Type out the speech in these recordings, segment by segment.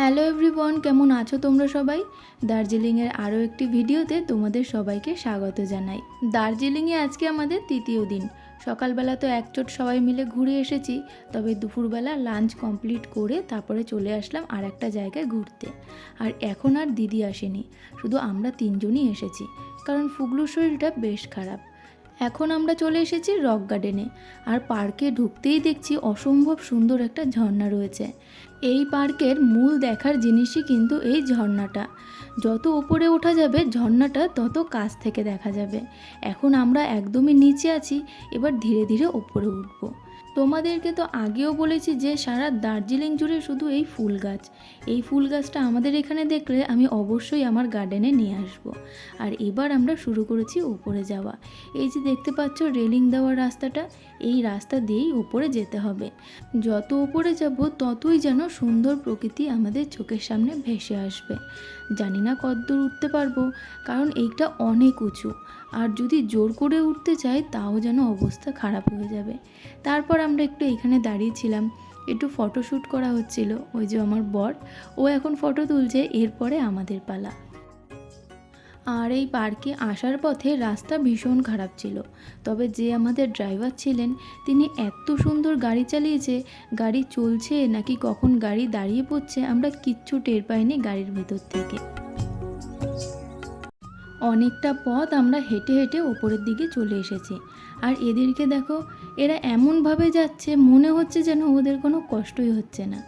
Hello everyone কেমন আছো তোমরা সবাই? দার্জিলিংয়ের আরও একটি ভিডিওতে তোমাদের সবাইকে স্বাগত জানাই। দার্জিলিংয়ে আজকে আমাদের তৃতীয় দিন। সকালবেলা তো একচোট সবাই মিলে ঘুরে এসেছি, তবে দুপুরবেলা লাঞ্চ কমপ্লিট করে তারপরে চলে আসলাম আর একটা জায়গায় ঘুরতে। আর এখন আর দিদি আসেনি, শুধু আমরা তিনজনই এসেছি, কারণ ফুগলুর শরীরটা বেশ খারাপ। এখন আমরা চলে এসেছি রক গার্ডেনে। আর পার্কে ঢুকতেই দেখছি অসম্ভব সুন্দর একটা ঝর্ণা রয়েছে। এই পার্কের মূল দেখার জিনিসই কিন্তু এই ঝর্ণাটা। যত উপরে ওঠা যাবে ঝর্ণাটা, তত কাছ থেকে দেখা যাবে। এখন আমরা একদমই নিচে আছি, এবার ধীরে ধীরে ওপরে উঠব। তোমাদেরকে তো আগেও বলেছি যে সারা দার্জিলিং জুড়ে শুধু এই ফুল গাছ। এই ফুল গাছটা আমাদের এখানে দেখলে আমি অবশ্যই আমার গার্ডেনে নিয়ে আসব। আর এবার আমরা শুরু করেছি ওপরে যাওয়া। এই যে দেখতে পাচ্ছ রেলিং দেওয়ার রাস্তাটা, এই রাস্তা দিয়েই ওপরে যেতে হবে। যত ওপরে যাব ততই যেন সুন্দর প্রকৃতি আমাদের চোখের সামনে ভেসে আসবে। জানি না কতদূর উঠতে পারব, কারণ এইটা অনেক উঁচু। আর যদি জোর করে উঠতে চাই তাও যেন অবস্থা খারাপ হয়ে যাবে। তারপর আমরা একটু এখানে দাঁড়িয়েছিলাম একটু ফটোশ্যুট করা হচ্ছিল। ওই যে আমার বর। ও এখন ফটো তুলছে। এরপরে আমাদের পালা। আর এই পার্কে আসার পথে রাস্তা ভীষণ খারাপ ছিল। তবে যে আমাদের ড্রাইভার ছিলেন, তিনি এত সুন্দর গাড়ি চালিয়েছে। গাড়ি চলছে নাকি কখন গাড়ি দাঁড়িয়ে পড়ছে, আমরা কিচ্ছু টের পাইনি গাড়ির ভেতর থেকে। অনেকটা পথ আমরা হেঁটে হেঁটে ওপরের দিকে চলে এসেছি। আর এদেরকে দেখো এরা এমনভাবে যাচ্ছে, মনে হচ্ছে যেন ওদের কোনো কষ্টই হচ্ছে না।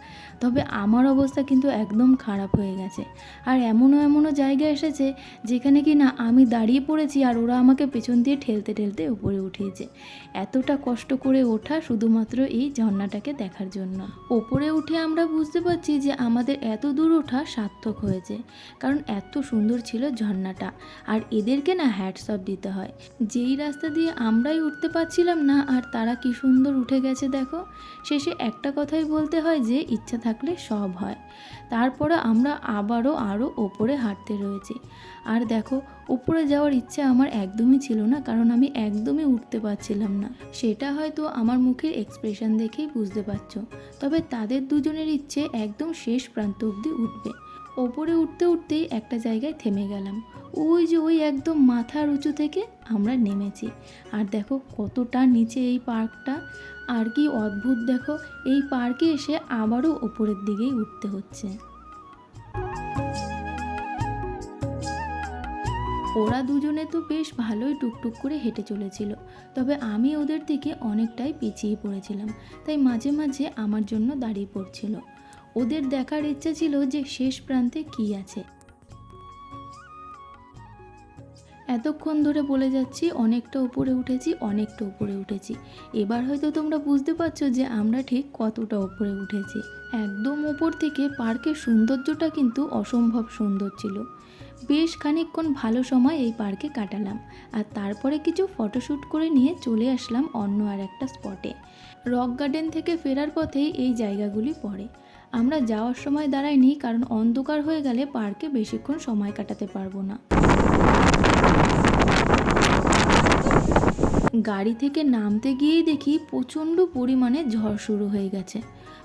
তবে আমার অবস্থা কিন্তু একদম খারাপ হয়ে গেছে। আর এমনও এমনও জায়গা এসেছে যেখানে কি না আমি দাঁড়িয়ে পড়েছি আর ওরা আমাকে পেছন দিয়ে ঠেলতে ঠেলতে উপরে উঠিয়েছে। এতটা কষ্ট করে ওঠা শুধুমাত্র এই ঝর্ণাটাকে দেখার জন্য। ওপরে উঠে আমরা বুঝতে পারছি যে আমাদের এত দূর ওঠা সার্থক হয়েছে, কারণ এত সুন্দর ছিল ঝর্ণাটা। আর এদেরকে না হ্যাটসঅপ দিতে হয়। যেই রাস্তা দিয়ে আমরাই উঠতে পারছিলাম না আর তারা কি সুন্দর উঠে গেছে দেখো। শেষে একটা কথাই বলতে হয় যে, ইচ্ছা থাকলে সব হয়। তারপরে আমরা আবারও আরও ওপরে হাঁটতে রয়েছি। আর দেখো, উপরে যাওয়ার ইচ্ছে আমার একদমই ছিল না, কারণ আমি একদমই উঠতে পারছিলাম না। সেটা হয়তো আমার মুখের এক্সপ্রেশন দেখেই বুঝতে পারছ। তবে তাদের দুজনের ইচ্ছে একদম শেষ প্রান্ত অবধি উঠবে। ওপরে উঠতে উঠতেই একটা জায়গায় থেমে গেলাম। ওই যে ওই একদম মাথার উঁচু থেকে আমরা নেমেছি। আর দেখো কতটা নিচে এই পার্কটা। আর কি অদ্ভুত দেখো, এই পার্কে এসে আবারও ওপরের দিকেই উঠতে হচ্ছে। ওরা দুজনে তো বেশ ভালোই টুকটুক করে হেঁটে চলেছিল, তবে আমি ওদের থেকে অনেকটাই পিছিয়ে পড়েছিলাম, তাই মাঝে মাঝে আমার জন্য দাঁড়িয়ে পড়ছিল। ওদের দেখার ইচ্ছা ছিল যে শেষ প্রান্তে কী আছে। এতক্ষণ ধরে বলে যাচ্ছি, অনেকটা উপরে উঠেছি, অনেকটা উপরে উঠেছি। এবার হয়তো তোমরা বুঝতে পারছ যে আমরা ঠিক কতটা উপরে উঠেছি। একদম ওপর থেকে পার্কের সৌন্দর্যটা কিন্তু অসম্ভব সুন্দর ছিল। বেশ খানিকক্ষণ ভালো সময় এই পার্কে কাটালাম আর তারপরে কিছু ফটোশ্যুট করে নিয়ে চলে আসলাম অন্য আর একটা স্পটে। রক গার্ডেন থেকে ফেরার পথেই এই জায়গাগুলি পড়ে। আমরা যাওয়ার সময় দাঁড়াইনি কারণ অন্ধকার হয়ে গেলে পার্কে বেশিক্ষণ সময় কাটাতে পারব না। গাড়ি থেকে নামতে গিয়েই দেখি প্রচণ্ড পরিমাণে ঝড় শুরু হয়ে গেছে।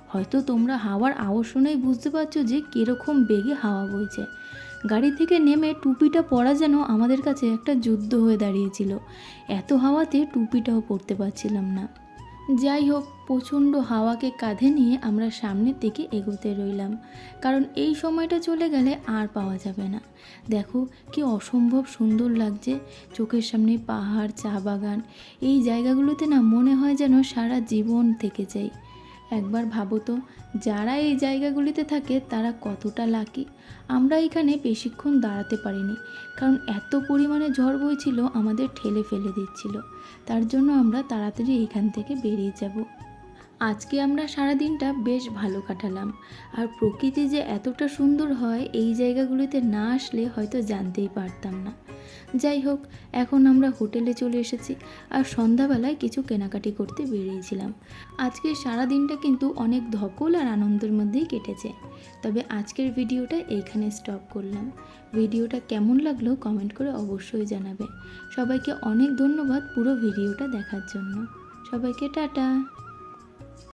হয়তো তোমরা হাওয়ার আওয়াজ শুনেই বুঝতে পারছ যে কীরকম বেগে হাওয়া বইছে। গাড়ি থেকে নেমে টুপিটা পরা যেন আমাদের কাছে একটা যুদ্ধ হয়ে দাঁড়িয়েছিল। এত হাওয়াতে টুপিটাও পরতে পারছিলাম না। যাই হোক প্রচণ্ড হাওয়াকে কাঁধে নিয়ে আমরা সামনের দিকে এগোতে রইলাম। কারণ এই সময়টা চলে গেলে আর পাওয়া যাবে না। দেখো, কি অসম্ভব সুন্দর লাগছে। চোখের সামনে পাহাড়, চা বাগান, এই জায়গাগুলোতে না মনে হয় যেন সারা জীবন থেকে যাই একবার ভাবো তো, যারা এই জায়গাগুলিতে থাকে তারা কতটা লাকি আমরা এখানে বেশিক্ষণ দাঁড়াতে পারিনি, কারণ এত পরিমাণে ঝড় বইছিল আমাদের ঠেলে ফেলে দিচ্ছিল। তার জন্য আমরা তাড়াতাড়ি এখান থেকে বেরিয়ে যাব। আজকে আমরা সারা দিনটা বেশ ভালো কাটালাম, আর প্রকৃতি যে এতটা সুন্দর হয় এই জায়গাগুলিতে না আসলে হয়তো জানতেই পারতাম না। যাই হোক, এখন আমরা হোটেলে চলে এসেছি আর সন্ধ্যাবেলায় কিছু কেনাকাটি করতে বেরিয়েছিলাম। আজকে সারা দিনটা কিন্তু অনেক ধকল আর আনন্দের মধ্যেই কেটেছে। তবে আজকের ভিডিওটা এইখানে স্টপ করলাম। ভিডিওটা কেমন লাগল কমেন্ট করে অবশ্যই জানাবে। সবাইকে অনেক ধন্যবাদ পুরো ভিডিওটা দেখার জন্য। সবাইকে টাটা।